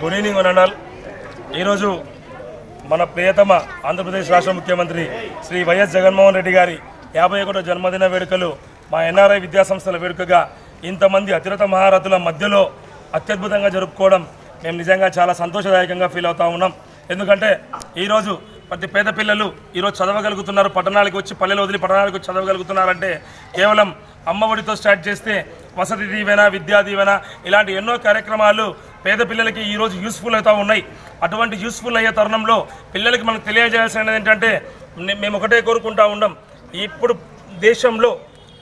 Good evening వనండాల్ ఈరోజు మన ప్రియతమ ఆంధ్రప్రదేశ్ రాష్ట్ర ముఖ్యమంత్రి శ్రీ వైఎస్ జగన్మోహన్ రెడ్డి గారి యాభై ఒకటో జన్మదిన వేడుకలు మా ఎన్ఆర్ఐ విద్యాసంస్థల వేడుకగా ఇంతమంది అతిరత మహారథుల మధ్యలో అత్యద్భుతంగా జరుపుకోవడం మేము నిజంగా చాలా సంతోషదాయకంగా ఫీల్ అవుతూ ఉన్నాం. ఎందుకంటే ఈరోజు ప్రతి పేద పిల్లలు ఈరోజు చదవగలుగుతున్నారు పట్టణాలకు వచ్చి పల్లెలు వదిలి పట్టణాలకు వచ్చి చదవగలుగుతున్నారంటే కేవలం అమ్మఒడితో స్టార్ట్ చేస్తే వసతి దీవెన విద్యా దీవెన ఇలాంటి ఎన్నో కార్యక్రమాలు పేద పిల్లలకి ఈరోజు యూస్ఫుల్ అవుతూ ఉన్నాయి. అటువంటి యూస్ఫుల్ అయ్యే తరుణంలో పిల్లలకి మనకు తెలియజేయాల్సినది ఏంటంటే మేము ఒకటే కోరుకుంటా ఉండం. ఇప్పుడు దేశంలో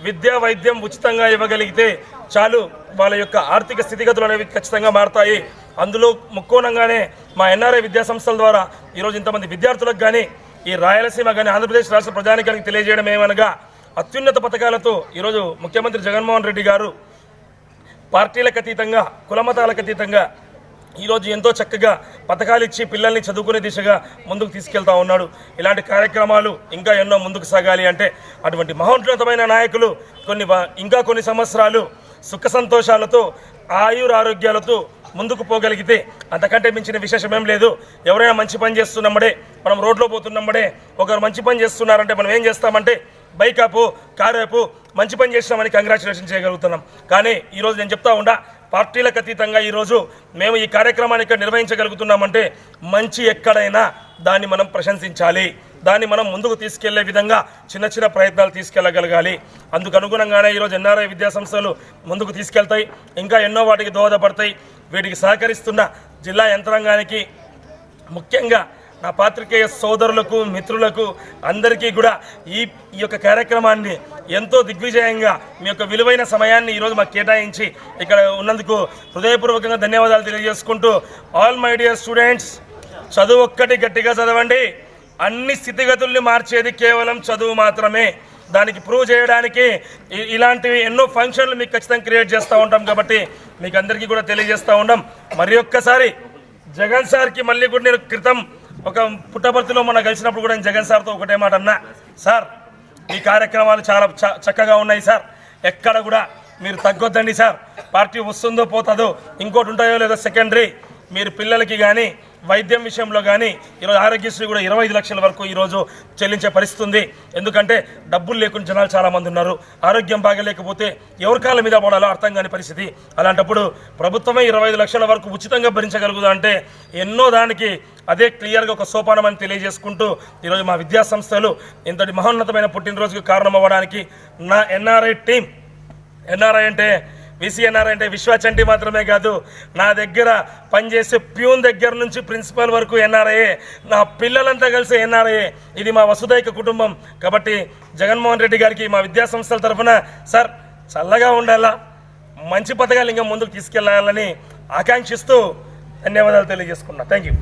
విద్యా వైద్యం ఉచితంగా ఇవ్వగలిగితే చాలు వాళ్ళ యొక్క ఆర్థిక స్థితిగతులు అనేవి ఖచ్చితంగా మారతాయి. అందులో ముక్కోణంగానే మా ఎన్ఆర్ఐ విద్యా సంస్థల ద్వారా ఈరోజు ఇంతమంది విద్యార్థులకు కానీ ఈ రాయలసీమ కానీ ఆంధ్రప్రదేశ్ రాష్ట్ర ప్రజానికానికి తెలియజేయడం ఏమనగా అత్యున్నత పథకాలతో ఈరోజు ముఖ్యమంత్రి జగన్మోహన్ రెడ్డి గారు పార్టీలకు అతీతంగా కులమతాలకు అతీతంగా ఈరోజు ఎంతో చక్కగా పథకాలు ఇచ్చి పిల్లల్ని చదువుకునే దిశగా ముందుకు తీసుకెళ్తా ఉన్నాడు. ఇలాంటి కార్యక్రమాలు ఇంకా ఎన్నో ముందుకు సాగాలి అంటే అటువంటి మహోన్నతమైన నాయకులు కొన్ని ఇంకా కొన్ని సంవత్సరాలు సుఖ సంతోషాలతో ఆయుర ఆరోగ్యాలతో ముందుకు పోగలిగితే అంతకంటే మించిన విశేషం ఏం లేదు. ఎవరైనా మంచి పని చేస్తున్నమ్మడే మనం రోడ్లో పోతున్నమ్మడే ఒకరు మంచి పని చేస్తున్నారంటే మనం ఏం చేస్తామంటే బైకాపు కారేపు కారు మంచి పని చేసినామని కంగ్రాచులేషన్ చేయగలుగుతున్నాం. కానీ ఈరోజు నేను చెప్తా ఉండా పార్టీలకు అతీతంగా ఈరోజు మేము ఈ కార్యక్రమాన్ని ఇక్కడ నిర్వహించగలుగుతున్నామంటే మంచి ఎక్కడైనా దాన్ని మనం ప్రశంసించాలి. దాన్ని మనం ముందుకు తీసుకెళ్ళే విధంగా చిన్న చిన్న ప్రయత్నాలు తీసుకెళ్ళగలగాలి అందుకు అనుగుణంగానే ఈరోజు ఎన్ఆర్ఐ విద్యాసంస్థలు ముందుకు తీసుకెళ్తాయి. ఇంకా ఎన్నో వాటికి దోహదపడతాయి. వీటికి సహకరిస్తున్న జిల్లా యంత్రాంగానికి ముఖ్యంగా నా పాత్రికేయ సోదరులకు మిత్రులకు అందరికీ కూడా ఈ ఈ యొక్క కార్యక్రమాన్ని ఎంతో దిగ్విజయంగా మీ యొక్క విలువైన సమయాన్ని ఈరోజు మాకు కేటాయించి ఇక్కడ ఉన్నందుకు హృదయపూర్వకంగా ధన్యవాదాలు తెలియజేసుకుంటూ ఆల్ మై డియర్ స్టూడెంట్స్ చదువు ఒక్కటి గట్టిగా చదవండి. అన్ని స్థితిగతుల్ని మార్చేది కేవలం చదువు మాత్రమే. దానికి ప్రూవ్ చేయడానికి ఇలాంటివి ఎన్నో ఫంక్షన్లు మీకు ఖచ్చితంగా క్రియేట్ చేస్తూ ఉంటాం కాబట్టి మీకు అందరికీ కూడా తెలియజేస్తూ ఉంటాం మరి ఒక్కసారి జగన్ సార్కి మళ్ళీ కూడా నేను క్రితం ఒక పుట్టపర్తిలో మొన్న కలిసినప్పుడు కూడా నేను జగన్ సార్తో ఒకటే మాట అన్నా. సార్ ఈ కార్యక్రమాలు చాలా చ- చక్కగా ఉన్నాయి సార్. ఎక్కడ కూడా మీరు తగ్గొద్దండి సార్. పార్టీ వస్తుందో పోతుందో ఇంకోటి ఉంటాయో లేదో సెకండరీ మీరు పిల్లలకి కానీ వైద్యం విషయంలో కానీ ఈరోజు ఆరోగ్యశ్రీ కూడా ఇరవై ఐదు లక్షల వరకు ఈరోజు చెల్లించే పరిస్థితి ఉంది. ఎందుకంటే డబ్బులు లేకుండా జనాలు చాలామంది ఉన్నారు. ఆరోగ్యం బాగలేకపోతే ఎవరి కాళ్ళ మీద పడాలో అర్థం కాని పరిస్థితి. అలాంటప్పుడు ప్రభుత్వమే ఇరవై ఐదు లక్షల వరకు ఉచితంగా భరించగలుగుదా అంటే ఎన్నో దానికి అదే క్లియర్గా ఒక సోపానం అని తెలియజేసుకుంటూ ఈరోజు మా విద్యా సంస్థలు ఇంతటి మహోన్నతమైన పుట్టినరోజుకు కారణం అవ్వడానికి నా ఎన్ఆర్ఐ టీం ఎన్ఆర్ఐ అంటే విసిఎన్ఆర్ అంటే విశ్వచంటి మాత్రమే కాదు నా దగ్గర పనిచేసే ప్యూన్ దగ్గర నుంచి ప్రిన్సిపల్ వరకు ఎన్ఆర్ఐఏ నా పిల్లలంతా కలిసి ఎన్ఆర్ఐఏ ఇది మా వసుదైక కుటుంబం. కాబట్టి జగన్మోహన్ రెడ్డి గారికి మా విద్యాసంస్థల తరఫున సార్ చల్లగా ఉండాలా? మంచి పథకాలు ఇంకా ముందుకు తీసుకెళ్ళాలని ఆకాంక్షిస్తూ ధన్యవాదాలు తెలియజేసుకున్నా. Thank you